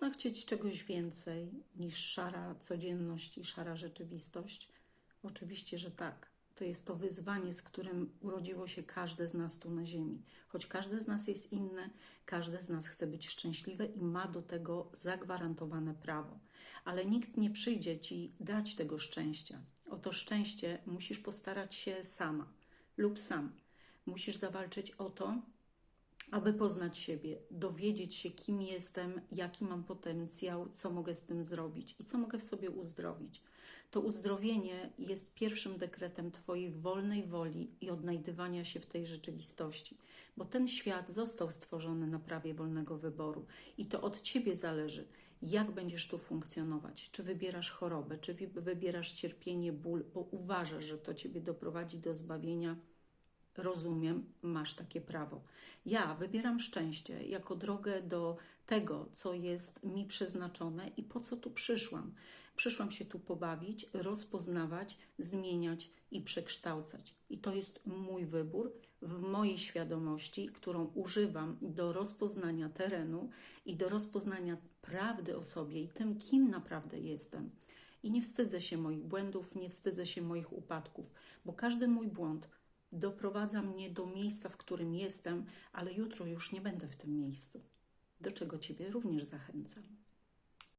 można chcieć czegoś więcej niż szara codzienność i szara rzeczywistość? Oczywiście, że tak. To jest to wyzwanie, z którym urodziło się każde z nas tu na Ziemi. Choć każde z nas jest inne, każde z nas chce być szczęśliwe i ma do tego zagwarantowane prawo. Ale nikt nie przyjdzie ci dać tego szczęścia. O to szczęście musisz postarać się sama lub sam. Musisz zawalczyć o to, aby poznać siebie, dowiedzieć się, kim jestem, jaki mam potencjał, co mogę z tym zrobić i co mogę w sobie uzdrowić. To uzdrowienie jest pierwszym dekretem Twojej wolnej woli i odnajdywania się w tej rzeczywistości, bo ten świat został stworzony na prawie wolnego wyboru i to od Ciebie zależy, jak będziesz tu funkcjonować. Czy wybierasz chorobę, czy wybierasz cierpienie, ból, bo uważasz, że to Ciebie doprowadzi do zbawienia Rozumiem, masz takie prawo. Ja wybieram szczęście jako drogę do tego, co jest mi przeznaczone i po co tu przyszłam. Przyszłam się tu pobawić, rozpoznawać, zmieniać i przekształcać. I to jest mój wybór w mojej świadomości, którą używam do rozpoznania terenu i do rozpoznania prawdy o sobie i tym, kim naprawdę jestem. I nie wstydzę się moich błędów, nie wstydzę się moich upadków, bo każdy mój błąd doprowadza mnie do miejsca, w którym jestem, ale jutro już nie będę w tym miejscu, do czego Ciebie również zachęcam.